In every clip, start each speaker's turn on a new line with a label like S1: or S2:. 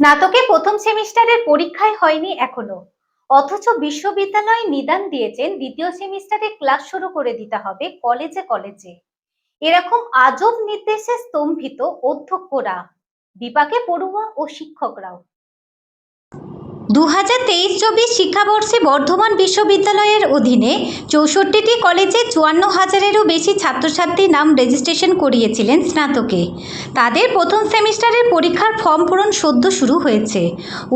S1: স্নাতকে প্রথম সেমিস্টারের পরীক্ষায় হয়নি এখনও। অথচ বিশ্ববিদ্যালয় নিদান দিয়েছেন, দ্বিতীয় সেমিস্টারে ক্লাস শুরু করে দিতে হবে কলেজে কলেজে। এরকম আজব নির্দেশে স্তম্ভিত অধ্যক্ষরা, বিপাকে পড়ুয়া ও শিক্ষকরাও। দু হাজার তেইশ চব্বিশ শিক্ষাবর্ষে বর্ধমান বিশ্ববিদ্যালয়ের অধীনে চৌষট্টিটি কলেজে চুয়ান্ন হাজারেরও বেশি ছাত্রছাত্রী নাম রেজিস্ট্রেশন করিয়েছিলেন স্নাতকে। তাদের প্রথম সেমিস্টারের পরীক্ষার ফর্ম পূরণ সদ্য শুরু হয়েছে।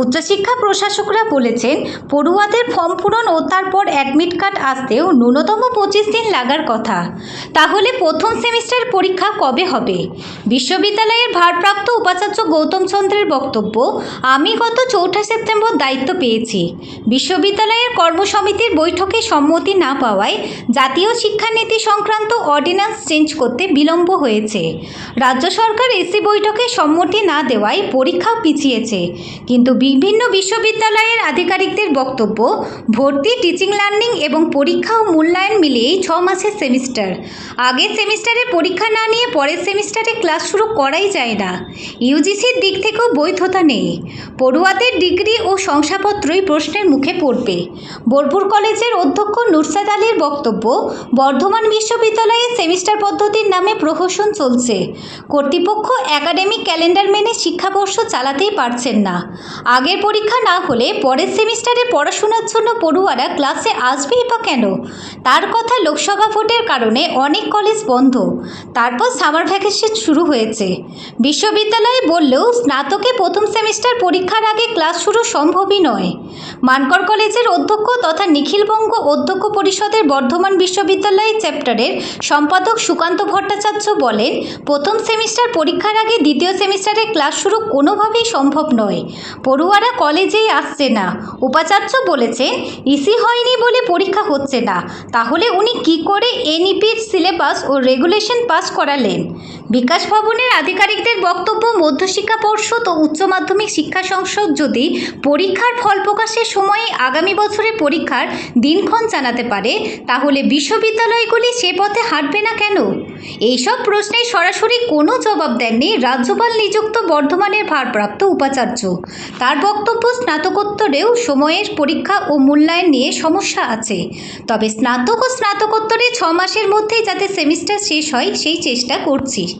S1: উচ্চশিক্ষা প্রশাসকরা বলেছেন, পড়ুয়াদের ফর্ম পূরণ ও তারপর অ্যাডমিট কার্ড আসতেও ন্যূনতম পঁচিশ দিন লাগার কথা। তাহলে প্রথম সেমিস্টার পরীক্ষা কবে হবে? বিশ্ববিদ্যালয়ের ভারপ্রাপ্ত উপাচার্য গৌতম চন্দ্রের বক্তব্য, আমি গত চৌঠা সেপ্টেম্বর দায়িত্ব পেয়েছি। বিশ্ববিদ্যালয়ের কর্মসমিতির বৈঠকে সম্মতি না পাওয়ায় জাতীয় শিক্ষানীতি সংক্রান্ত অর্ডিন্যান্স চেঞ্জ করতে বিলম্ব হয়েছে। রাজ্য সরকার এসি বৈঠকে সম্মতি না দেওয়ায় পরীক্ষাও পিছিয়েছে। কিন্তু বিভিন্ন বিশ্ববিদ্যালয়ের আধিকারিকদের বক্তব্য, ভর্তি, টিচিং, লার্নিং এবং পরীক্ষা ও মূল্যায়ন মিলিয়েই ছ মাসের সেমিস্টার। আগের সেমিস্টারে পরীক্ষা না নিয়ে পরের সেমিস্টারে ক্লাস শুরু করাই যায় না। ইউজিসির দিক থেকেও বৈধতা নেই। পড়ুয়াদের ডিগ্রি ও শংসাপত্রই প্রশ্নের মুখে পড়বে। বোলপুর কলেজের অধ্যক্ষ নুরসাদ আলীর বক্তব্য, বর্ধমান বিশ্ববিদ্যালয়ে সেমিস্টার পদ্ধতির নামে প্রহসন চলছে। কর্তৃপক্ষ একাডেমিক ক্যালেন্ডার মেনে শিক্ষাবর্ষ চালাতেই পারছেন না। আগের পরীক্ষা না হলে পরের সেমিস্টারে পড়াশোনার জন্য পড়ুয়ারা ক্লাসে আসবেই বা কেন? তার কথা লোকসভা ভোটের কারণে অনেক কলেজ বন্ধ। তারপর সামার ভ্যাকেশন শুরু হয়েছে। বিশ্ববিদ্যালয়ে বললেও স্নাতকে প্রথম সেমিস্টার পরীক্ষার আগে ক্লাস শুরু সম্ভবই নয় মানকর কলেজের অধ্যক্ষ তথা নিখিলবঙ্গ অধ্যক্ষ পরিষদের বর্ধমান বিশ্ববিদ্যালয় চ্যাপ্টারের সম্পাদক সুকান্ত ভট্টাচার্য বলেন, প্রথম সেমিস্টার পরীক্ষার আগে দ্বিতীয় সেমিস্টারে ক্লাস শুরু কোনোভাবেই সম্ভব নয়। পড়ুয়ারা কলেজেই আসছে না। উপাচার্য বলেছেন, ইসি হয়নি বলে পরীক্ষা হচ্ছে না। তাহলে উনি কি করে এনইপির সিলেবাস ও রেগুলেশন পাস করালেন? বিকাশ ভবনের আধিকারিকদের বক্তব্য মধ্যশিক্ষা পর্ষদ ও উচ্চ মাধ্যমিক শিক্ষা সংসদ যদি পরীক্ষার ফল প্রকাশের সময়ে আগামী বছরে পরীক্ষার দিনক্ষণ জানাতে পারে, তাহলে বিশ্ববিদ্যালয়গুলি সে পথে হাঁটবে না কেন? এইসব প্রশ্নের সরাসরি কোনো জবাব দেননি রাজ্যপাল নিযুক্ত বর্ধমানের ভারপ্রাপ্ত উপাচার্য। তার বক্তব্য স্নাতকোত্তরেও সময়ের পরীক্ষা ও মূল্যায়ন নিয়ে সমস্যা আছে। তবে স্নাতক ও স্নাতকোত্তরে ছ মাসের মধ্যেই যাতে সেমিস্টার শেষ হয়, সেই চেষ্টা করছি।